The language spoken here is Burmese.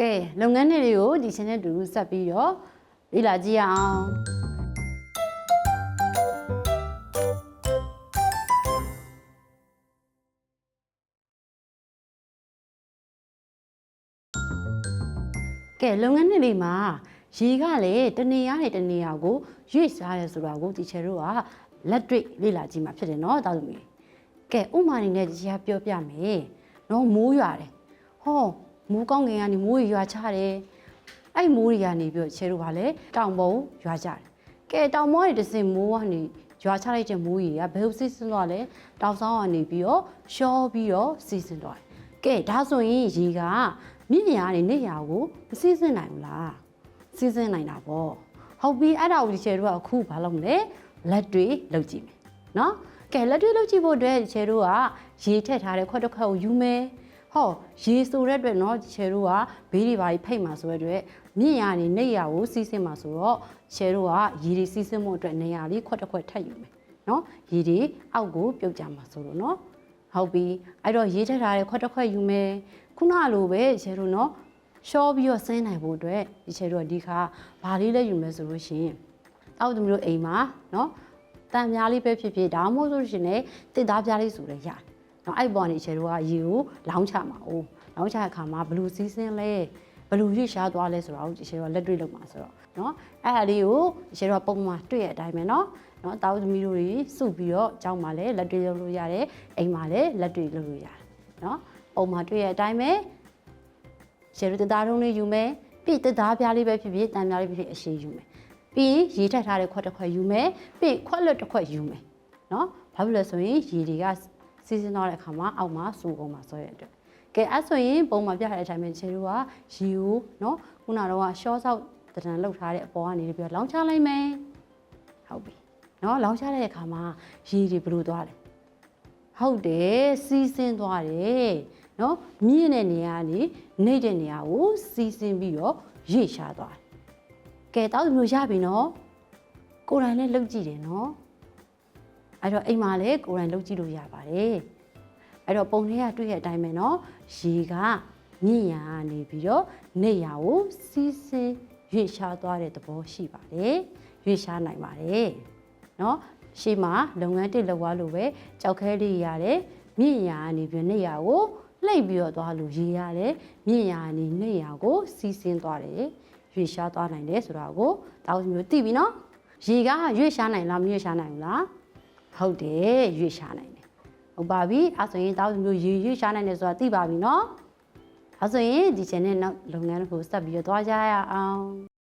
ကဲလုပ်ငန်းတွေတွေကိုဒီ channel တူဆက်ပြီးတော့လေ့လာကြည့်ရအောင်ကဲလုပ်ငန်းတွေလေးမှာရေကလည်းတနေရာနေတနေရာကိုရွေ့စားရဲဆိုတာကိုဒီချေတို့ကလက်တွေ့လေ့လာကြည့်မှာဖြစ်တယ်နော်တာသမီးကဲဥမာနေနဲ့ဒီချေကပြောပြမယ်နော်မိုးရွာတယ်ဟော မိုးကောင်းငင်ကနေမိုးရွာချတယ်အဲ့မိုးတွေကနေပြီးတော့ချေတို့ကလည်းတောင်ပေါ်ရွာကြတယ်ကဲတောင်ပေါ်ကနေတစ်စင်မိုးကနေရွာချလိုက်တဲ့မိုးကြီးကဘယ်လိုစီးဆင်းသွားလဲတောင်ဆောင်ကနေပြီးတော့ရှောပြီးတော့စီးဆင်းသွားတယ်ကဲဒါဆိုရင်ရေကမြင့်ညာကနေနေရာကိုမစီးဆင်းနိုင်ဘူးလားစီစဉ်နိုင်တာပေါ့ဟုတ်ပြီအဲ့ဒါကိုဒီချေတို့ကအခုဘာလုပ်မလဲလက်တွေလုပ်ကြည့်မယ်နော်ကဲလက်တွေလုပ်ကြည့်ဖို့အတွက်ဒီချေတို့ကရေထည့်ထားတဲ့ခွက်တစ်ခွက်ကိုယူမယ် ဟောရေဆိုတဲ့အတွက်နော်ဒီချေတို့ကဘေးတွေပါဖိတ်မှာဆိုတဲ့အတွက်မြင့်ရနေနေရကိုစီစဉ်မှာဆိုတော့ချေတို့ကရေတွေစီစဉ်မှုအတွက်နေရာလေးခွက်တစ်ခွက်ထပ်ယူမယ်နော်ရေတွေအောက်ကိုပြုတ်ကြမှာဆိုလို့နော်ဟုတ်ပြီအဲ့တော့ရေထည့်ထားတဲ့ခွက်တစ်ခွက်ယူမယ်ခုနလိုပဲချေတို့နော် ရှော့ပြီးတော့ဆင်းနိုင်ဖို့အတွက်ဒီချေတို့ကဒီခါဘာလေးလဲယူမယ်ဆိုလို့ရှိရင်တောက်သူမျိုးအိမ်မှာเนาะတန်များလေးပဲဖြစ်ဖြစ်ဒါမှမဟုတ်လို့ရှိရင်လည်းတစ်သားပြားလေးဆိုလည်းရတယ် နော်အဲ့ပေါ်နေချေတို့ကရေကိုလောင်းချမှာအိုးလောင်းချတဲ့အခါမှာဘလူးစီးစင်းလဲဘလူးရွှေ့ရှားသွားလဲဆိုတာကိုချေတို့ကလက်တွေ့လုပ်မှာဆိုတော့နော်အဲ့အလေးကိုချေတို့ကပုံမှန်တွေ့ရတဲ့အတိုင်းပဲနော်နော်တာဝသမီးတို့တွေစုပြီးတော့ကြောင်းမှာလဲလက်တွေ့လုပ်လို့ရတယ်အိမ်မှာလဲလက်တွေ့လုပ်လို့ရတယ်နော်ပုံမှန်တွေ့ရတဲ့အတိုင်းပဲချေတို့တသားတုံးလေးယူမယ်ပြီးတသားပြားလေးပဲဖြစ်ဖြစ်တန်ပြားလေးပဲဖြစ်ဖြစ်အရှိယူမယ်ပြီးရေထက်ထားတဲ့ခွက်တစ်ခွက်ယူမယ်ပြီးခွက်လွတ်တစ်ခွက်ယူမယ်နော်ဘာဖြစ်လဲဆိုရင်ရေတွေက စီးစင်းသွားတဲ့အခါမှာအောက်မှာစူကုန်မှာဆွဲရတဲ့အတွက်ကဲအဲ့ဆိုရင်ပုံမှာပြတဲ့အချိန်မှာခြေတို့ကရေကိုနော်ခုနတော့ကရှော့ဆောက်တံတန်လောက်ထားတဲ့အပေါ်ကနေပြီးတော့လောင်းချလိုက်မယ်ဟုတ်ပြီနော်လောင်းချတဲ့အခါမှာရေတွေဘယ်လိုသွားလဲဟုတ်တယ်စီးဆင်းသွားတယ်နော်မြင့်တဲ့နေရာကနေနေတဲ့နေရာကိုစီးဆင်းပြီးတော့ရွေ့ရှာသွားတယ်ကဲတောက်သူမျိုးရပြီနော်ကိုယ်တိုင်လည်းလှုပ်ကြည့်တယ်နော် အဲ့တော့အိမ်မှာလည်းကိုယ်တိုင်လှုပ်ကြည့်လို့ရပါတယ်အဲ့တော့ပုံထဲကတွေ့တဲ့အတိုင်းပဲနော်ရေကမြင့်ရာကနေပြီးတော့နေရာကိုစီးဆင်းရွေ့ရှာသွားတဲ့သဘောရှိပါတယ်ရွေ့ရှာနိုင်ပါတယ်နော်ရှေ့မှာလုပ်ငန်းတစ်လောက်သွားလို့ပဲကြောက်ခဲလေးရတယ်မြင့်ရာကနေပြီးနေရာကိုလှိပ်ပြီးတော့သွားလို့ရေရတယ်မြင့်ရာကနေနေရာကိုစီးဆင်းသွားတယ်ရွေ့ရှားသွားနိုင်တယ်ဆိုတာကိုတောင်းမျိုးသိပြီနော်ရေကရွေ့ရှားနိုင်လားမရွေ့ရှားနိုင်ဘူးလား ဟုတ်တယ်ရွေ့ရှားနိုင်တယ်ဟုတ်ပါပြီအဲဆိုရင်တောင်းမျိုးရေရွေ့ရှားနိုင်တယ်ဆိုတာသိပါပြီနော်အဲဆိုရင်ဒီ channel နောက်လုပ်ငန်းကိုစပ်ပြီးတော့သွားကြရအောင်